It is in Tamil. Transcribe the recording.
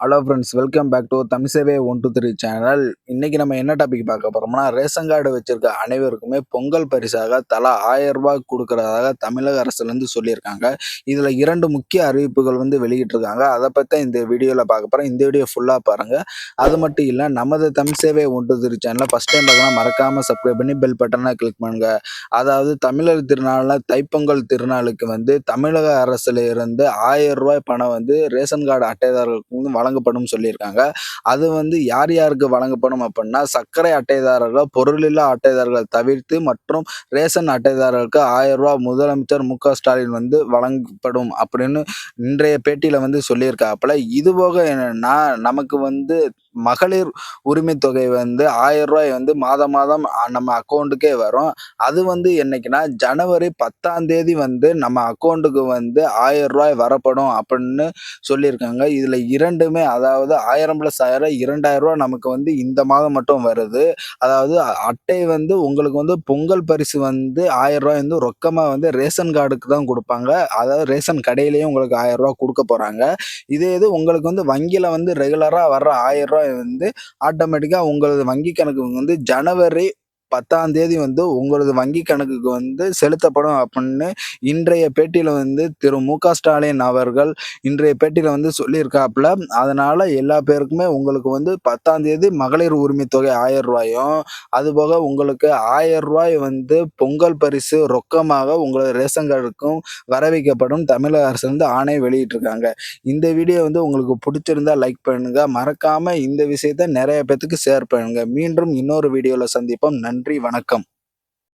Hello friends welcome back to Tamil Sevai one two three channel இன்னைக்கு நம்ம என்ன டாபிக் பார்க்க போறோம்னா ரேஷன் கார்டு வச்சிருக்க அனைவருக்குமே பொங்கல் பரிசாக தலா ஆயிரம் ரூபாய் கொடுக்கறதாக தமிழக அரசுலேருந்து சொல்லியிருக்காங்க. இதில் இரண்டு முக்கிய அறிவிப்புகள் வந்து வெளியிட்டிருக்காங்க. அதை பற்றி இந்த வீடியோவில் பார்க்க போகிறோம் இந்த வீடியோ ஃபுல்லாக பாருங்கள் அது மட்டும் இல்லை நமது Tamil Sevai one two three சேனலை ஃபஸ்ட் டைம் பார்க்கலாம் மறக்காமல் சப்ஸ்கிரைப் பண்ணி பெல் பட்டனை கிளிக் பண்ணுங்க. அதாவது தமிழர் திருநாளில் தைப்பொங்கல் திருநாளுக்கு வந்து தமிழக அரசுல இருந்து ஆயிரம் ரூபாய் பணம் வந்து ரேஷன் கார்டு அட்டைதாரர்களுக்கு வந்து வழங்கப்படும் சொல்லியிருக்காங்க. அது வந்து யார் யாருக்கு வழங்கப்படும் அப்படின்னா சர்க்கரை அட்டைதாரர்கள் பொருளில்லா அட்டைதாரர்கள் தவிர்த்து மற்றும் ரேஷன் அட்டைதாரர்களுக்கு ஆயிரம் ரூபா முதலமைச்சர் மு க ஸ்டாலின் வந்து வழங்கப்படும் அப்படின்னு இன்றைய பேட்டியில வந்து சொல்லியிருக்காப்புல. இது போக என்னன்னா நமக்கு வந்து மகளிர் உரிமை தொகை வந்து ஆயிரம் ரூபாய் வந்து மாதம் மாதம் நம்ம அக்கௌண்ட்டுக்கே வரும். அது வந்து என்னைக்குன்னா ஜனவரி பத்தாம் தேதி வந்து நம்ம அக்கௌண்ட்டுக்கு வந்து ஆயிரம் ரூபாய் வரப்படும் அப்படின்னு சொல்லியிருக்காங்க. இதில் இரண்டுமே அதாவது ஆயிரம் ப்ளஸ் ஆயிரம் இரண்டாயிரம் ரூபா நமக்கு வந்து இந்த மாதம் மட்டும் வருது. அதாவது அட்டை வந்து உங்களுக்கு வந்து பொங்கல் பரிசு வந்து ஆயிரம் ரூபாய் வந்து ரொக்கமாக வந்து ரேஷன் கார்டுக்கு தான் கொடுப்பாங்க. அதாவது ரேஷன் கடையிலேயும் உங்களுக்கு ஆயிரம் ரூபா கொடுக்க போகிறாங்க இதே இது உங்களுக்கு வந்து வங்கியில் வந்து ரெகுலராக வர்ற ஆயிரம் ரூபாய் வந்து ஆட்டோமேட்டிக்காக உங்களது வங்கி கணக்கு வந்து ஜனவரி பத்தாம் தேதி வந்து உங்களது வங்கி கணக்குக்கு வந்து செலுத்தப்படும் அப்படின்னு இன்றைய பேட்டியில் வந்து திரு மு க ஸ்டாலின் அவர்கள் இன்றைய பேட்டியில் வந்து சொல்லியிருக்காப்புல. அதனால எல்லா பேருக்குமே உங்களுக்கு வந்து பத்தாம் தேதி மகளிர் உரிமை தொகை ஆயிரம் ரூபாயும் அதுபோக உங்களுக்கு ஆயிரம் ரூபாய் வந்து பொங்கல் பரிசு ரொக்கமாக உங்களது ரேஷன் கார்டுக்கும் வர வைக்கப்படும் தமிழக அரசு வந்து ஆணை வெளியிட்டிருக்காங்க. இந்த வீடியோ வந்து உங்களுக்கு பிடிச்சிருந்தா லைக் பண்ணுங்க. மறக்காம இந்த விஷயத்த நிறைய பேத்துக்கு ஷேர் பண்ணுங்க. மீண்டும் இன்னொரு வீடியோவில் சந்திப்போம். நன்றி வணக்கம்.